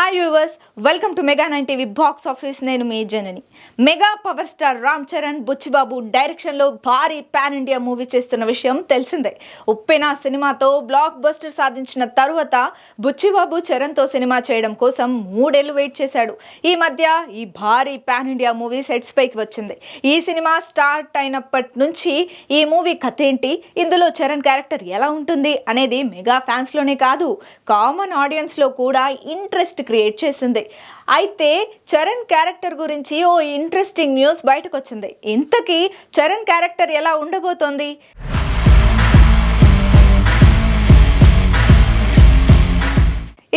Hi viewers welcome to mega nine TV box office నేను మీ Janani. Mega power star Ram Charan Buchi Babu డైరెక్షన్లో భారీ pan India movie చేస్తున్న విషయం తెలిసిందే. ఉప్పెన సినిమాతో బ్లాక్ బస్టర్ సాధించిన తరువాత బుచ్చిబాబు చరణ్తో సినిమా చేయడం కోసం మూడేళ్ళు వెయిట్ చేశాడు. ఈ మధ్య ఈ భారీ పాన్ ఇండియా మూవీ సెట్స్ పైకి వచ్చింది. ఈ సినిమా స్టార్ట్ అయినప్పటి నుంచి ఈ మూవీ కథ ఏంటి? ఇందులో చరణ్ క్యారెక్టర్ ఎలా ఉంటుంది? అనేది మెగా ఫ్యాన్స్లోనే కాదు కామన్ ఆడియన్స్లో కూడా ఇంట్రెస్ట్ క్రియేట్ చేసింది. అయితే చరణ్ క్యారెక్టర్ గురించి ఓ ఇంట్రెస్టింగ్ న్యూస్ బయటకు వచ్చింది ఇంతకీ చరణ్ క్యారెక్టర్ ఎలా ఉండబోతోంది?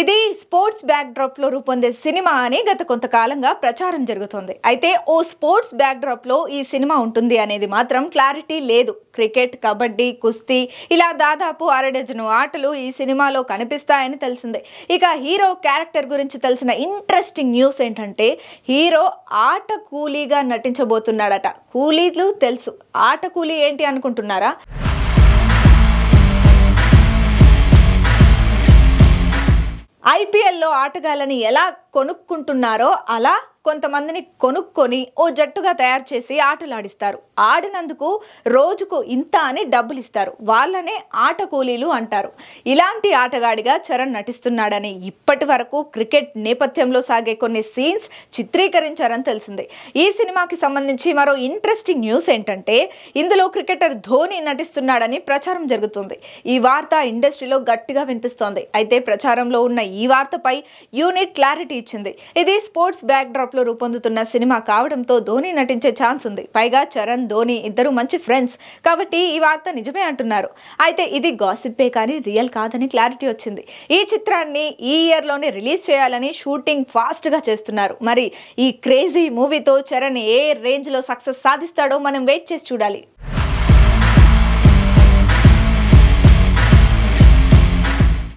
ఇది స్పోర్ట్స్ బ్యాక్డ్రాప్లో రూపొందే సినిమా అని గత కొంతకాలంగా ప్రచారం జరుగుతోంది. అయితే ఓ స్పోర్ట్స్ బ్యాక్డ్రాప్లో ఈ సినిమా ఉంటుంది అనేది మాత్రం క్లారిటీ లేదు. క్రికెట్ కబడ్డీ కుస్తీ ఇలా దాదాపు అరడజను ఆటలు ఈ సినిమాలో కనిపిస్తాయని తెలిసింది. ఇక హీరో క్యారెక్టర్ గురించి తెలిసిన ఇంట్రెస్టింగ్ న్యూస్ ఏంటంటే హీరో ఆట కూలీగా నటించబోతున్నాడట. కూలీలు తెలుసు. ఆట కూలీ ఏంటి అనుకుంటున్నారా? ఐపీఎల్లో ఆటగాళ్ళని ఎలా కొనుక్కుంటున్నారో అలా కొంతమందిని కొనుక్కొని ఓ జట్టుగా తయారు చేసి ఆటలాడిస్తారు. ఆడినందుకు రోజుకు ఇంత అని డబ్బులు ఇస్తారు వాళ్ళనే ఆట కూలీలు అంటారు. ఇలాంటి ఆటగాడిగా చరణ్ నటిస్తున్నాడని ఇప్పటి వరకు క్రికెట్ నేపథ్యంలో సాగే కొన్ని సీన్స్ చిత్రీకరించారని తెలిసింది. ఈ సినిమాకి సంబంధించి మరో ఇంట్రెస్టింగ్ న్యూస్ ఏంటంటే ఇందులో క్రికెటర్ ధోని నటిస్తున్నాడని ప్రచారం జరుగుతుంది. ఈ వార్త ఇండస్ట్రీలో గట్టిగా వినిపిస్తోంది. అయితే ప్రచారంలో ఉన్న ఈ వార్తపై యూనిట్ క్లారిటీ ఇచ్చింది. ఇది స్పోర్ట్స్ బ్యాక్డ్రాప్ లో రూపొందుతున్న సినిమా కావడంతో ధోని నటించే ఛాన్స్ ఉంది. పైగా చరణ్ ధోని ఇద్దరు మంచి ఫ్రెండ్స్ కాబట్టి ఈ వార్త నిజమే అంటున్నారు. అయితే ఇది గాసిప్పే కానీ రియల్ కాదని క్లారిటీ వచ్చింది. ఈ చిత్రాన్ని ఈ ఇయర్లోనే రిలీజ్ చేయాలని షూటింగ్ ఫాస్ట్గా చేస్తున్నారు. మరి ఈ క్రేజీ మూవీతో చరణ్ ఏ రేంజ్లో సక్సెస్ సాధిస్తాడో మనం వెయిట్ చేసి చూడాలి.